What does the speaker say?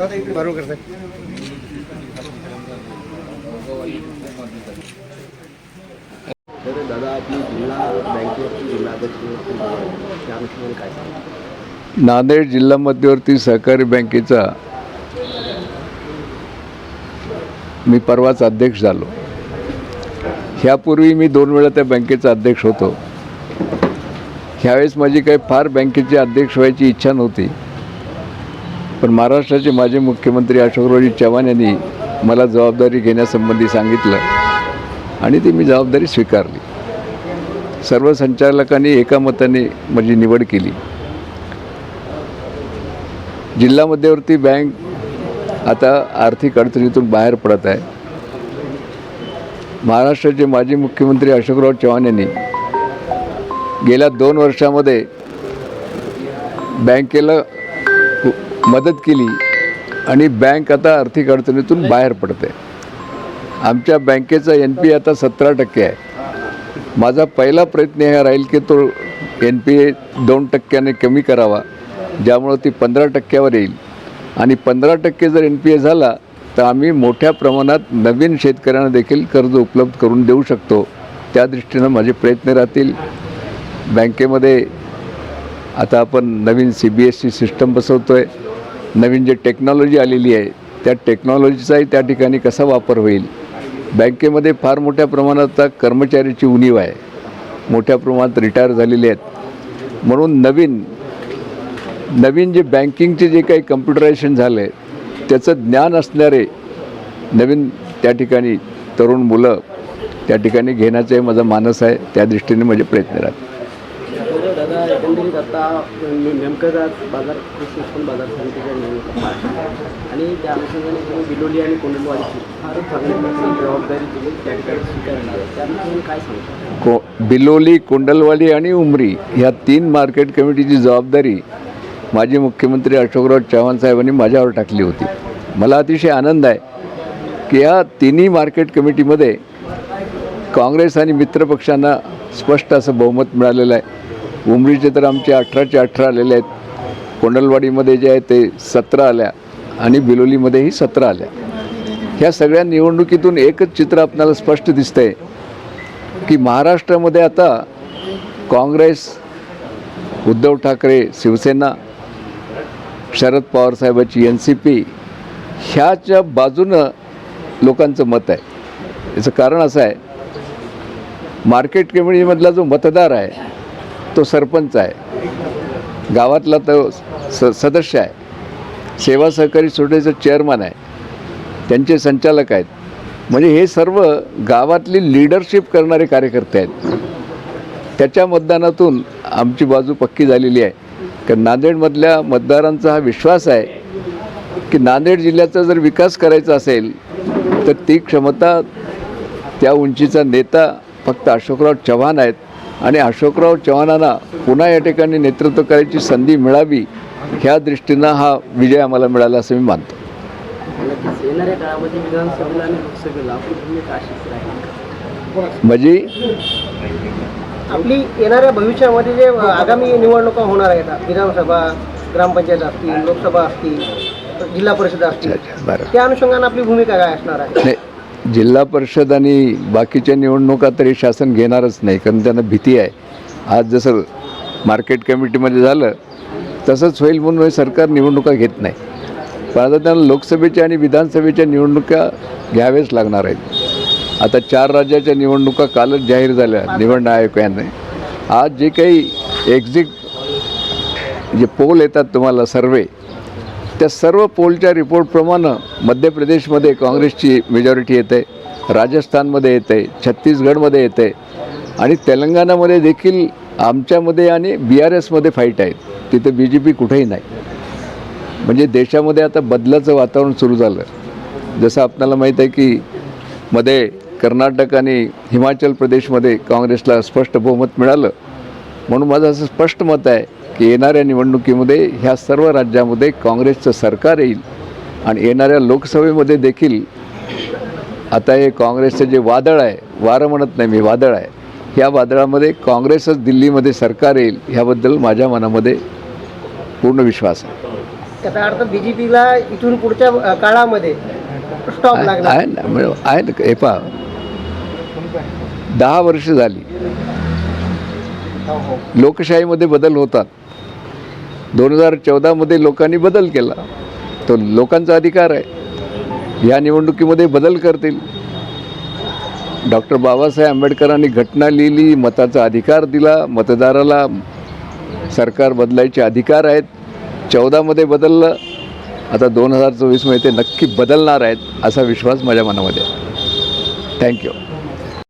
बरोबर करताय तर दादा आपली जिल्हा बँकेवरती जिल्हाध्यक्ष त्या अनुषंगाने काय सांगा नांदेड जिल्हा मध्यवर्ती सहकारी बँकेचा मी परवाच अध्यक्ष झालो. ह्यापूर्वी मी दोन वेळा त्या बँकेचा अध्यक्ष होतो. ह्यावेळेस माझी काही फार बँकेचे अध्यक्ष व्हायची इच्छा नव्हती. पण महाराष्ट्राचे माजी मुख्यमंत्री अशोकरावजी चव्हाण यांनी मला जबाबदारी घेण्यासंबंधी सांगितलं आणि ती मी जबाबदारी स्वीकारली. सर्व संचालकांनी एका मताने माझी निवड केली. जिल्हा मध्यवर्ती बँक आता आर्थिक अडचणीतून बाहेर पडत आहे. महाराष्ट्राचे माजी मुख्यमंत्री अशोकराव चव्हाण यांनी गेल्या दोन वर्षामध्ये बँकेला मदत केली आणि बँक आता आर्थिक अडचणीतून बाहेर पडते. आमच्या बँकेचा एन पी आता सतरा टक्के आहे. माझा पहिला प्रयत्न हा राहील की तो एन पी ए दोन टक्क्याने कमी करावा ज्यामुळं ती पंधरा टक्क्यावर येईल. आणि पंधरा टक्के जर एन पी ए झाला तर आम्ही मोठ्या प्रमाणात नवीन शेतकऱ्यांना देखील कर्ज उपलब्ध करून देऊ शकतो. त्या दृष्टीनं माझे प्रयत्न राहतील. बँकेमध्ये आता आपण नवीन C B S C system बसवतो आहे नवीन जे टेक्नॉलॉजी आलेली आहे त्या टेक्नॉलॉजीचाही त्या ठिकाणी कसा वापर होईल? बँकेमध्ये फार मोठ्या प्रमाणात आता कर्मचाऱ्याची उणीव आहे. मोठ्या प्रमाणात रिटायर झालेले आहेत. म्हणून नवीन नवीन जे बँकिंगचे जे काही कम्प्युटरायझेशन झालं आहे त्याचं ज्ञान असणारे नवीन त्या ठिकाणी तरुण मुलं त्या ठिकाणी घेण्याचाही माझा मानस आहे. त्या दृष्टीने माझे प्रयत्न राहतात एकंदरीत आता नेमकं आज बाजार कृषी उत्पन्न बाजार समितीच्या निवडणुका आणि त्या अनुषंगाने तुम्ही बिलोली आणि कोंडलवाडीची फारच चांगली प्रकारे जबाबदारी तुम्ही त्या ठिकाणी स्वीकारणार आहे. त्या अनुषंगाने काय सांगतो को बिलोली कोंडलवाडी आणि उमरी ह्या तीन मार्केट कमिटीची जबाबदारी माजी मुख्यमंत्री अशोकराव चव्हाण साहेबांनी माझ्यावर टाकली होती. मला अतिशय आनंद आहे की या तिन्ही मार्केट कमिटीमध्ये काँग्रेस आणि मित्रपक्षांना स्पष्ट असं बहुमत मिळालेलं आहे. उमरीचे तर आमचे अठराचे अठरा आलेले आहेत. कोंडलवाडीमध्ये जे आहे ते सतरा आल्या आणि बिलोलीमध्येही सतरा आल्या. ह्या सगळ्या निवडणुकीतून एकच चित्र आपल्याला स्पष्ट दिसतंय की महाराष्ट्रामध्ये आता काँग्रेस उद्धव ठाकरे शिवसेना शरद पवार साहेबाची एन सी पी ह्याच्या बाजूनं लोकांचं मत आहे. याचं कारण असं आहे मार्केट कमिटीमधला जो मतदार आहे तो सरपंच आहे. गावातला तो स सदस्य आहे. सेवा सहकारी सोसायटीचा चेअरमन आहे. त्यांचे संचालक आहेत. म्हणजे हे सर्व गावातली लिडरशिप करणारे कार्यकर्ते आहेत. त्याच्या मतदानातून आमची बाजू पक्की झालेली आहे. कारण नांदेडमधल्या मतदारांचा हा विश्वास आहे की नांदेड जिल्ह्याचा जर विकास करायचा असेल तर ती क्षमता त्या उंचीचा नेता फक्त अशोकराव चव्हाण आहेत. आणि अशोकराव चव्हाणांना पुन्हा या ठिकाणी नेतृत्व करायची संधी मिळावी ह्या दृष्टीनं हा विजय आम्हाला मिळाला असं मी मानतो. म्हणजे आपली येणाऱ्या भविष्यामध्ये जे आगामी निवडणुका होणार आहेत विधानसभा ग्रामपंचायत असतील लोकसभा असतील जिल्हा परिषद असतील त्या अनुषंगाने आपली भूमिका काय असणार आहे? जिल्हा परिषद आणि बाकीच्या निवडणुका तरी शासन घेणारच नाही कारण त्यांना भीती आहे. आज जसं मार्केट कमिटीमध्ये झालं तसंच होईल म्हणून हे सरकार निवडणुका घेत नाही. पण आता त्यांना लोकसभेच्या आणि विधानसभेच्या निवडणुका घ्याव्याच लागणार आहेत. आता चार राज्याच्या निवडणुका कालच जाहीर झाल्या निवडणूक आयोगाने आज जे काही एक्झिट जे पोल येतात तुम्हाला सर्वे त्या सर्व पोलच्या रिपोर्टप्रमाणे मध्य प्रदेशमध्ये काँग्रेसची मेजॉरिटी येते राजस्थानमध्ये येते छत्तीसगडमध्ये येते आणि तेलंगणामध्ये देखील आमच्यामध्ये आणि बी आर एसमध्ये फाईट आहेत. तिथे बी जे पी कुठेही नाही. म्हणजे देशामध्ये आता बदलाचं वातावरण सुरू झालं. जसं आपल्याला माहीत आहे की मध्ये कर्नाटक आणि हिमाचल प्रदेशमध्ये काँग्रेसला स्पष्ट बहुमत मिळालं. म्हणून माझं असं स्पष्ट मत आहे की येणाऱ्या निवडणुकीमध्ये ह्या सर्व राज्यामध्ये काँग्रेसचं सरकार येईल आणि येणाऱ्या लोकसभेमध्ये देखील आता हे काँग्रेसचं जे वादळ आहे वारं म्हणत नाही मी वादळ आहे ह्या वादळामध्ये काँग्रेसच दिल्लीमध्ये सरकार येईल ह्याबद्दल माझ्या मनामध्ये पूर्ण विश्वास आहे. त्याचा अर्थ बीजेपीला इथून पुढच्या काळामध्ये स्टॉप आहे ना म्हणजे आहे ना हे पहा. दहा वर्ष झाली. लोकशाहीमध्ये बदल होतात. दोन हजार चौदामध्ये लोकांनी बदल केला. तो लोकांचा अधिकार आहे. या निवडणुकीमध्ये बदल करतील. डॉक्टर बाबासाहेब आंबेडकरांनी घटना लिहिली मताचा अधिकार दिला मतदाराला सरकार बदलायचे अधिकार आहेत. चौदामध्ये बदललं. आता दोन हजार चोवीसमध्ये ते नक्की बदलणार आहेत असा विश्वास माझ्या मनामध्ये आहे. थँक्यू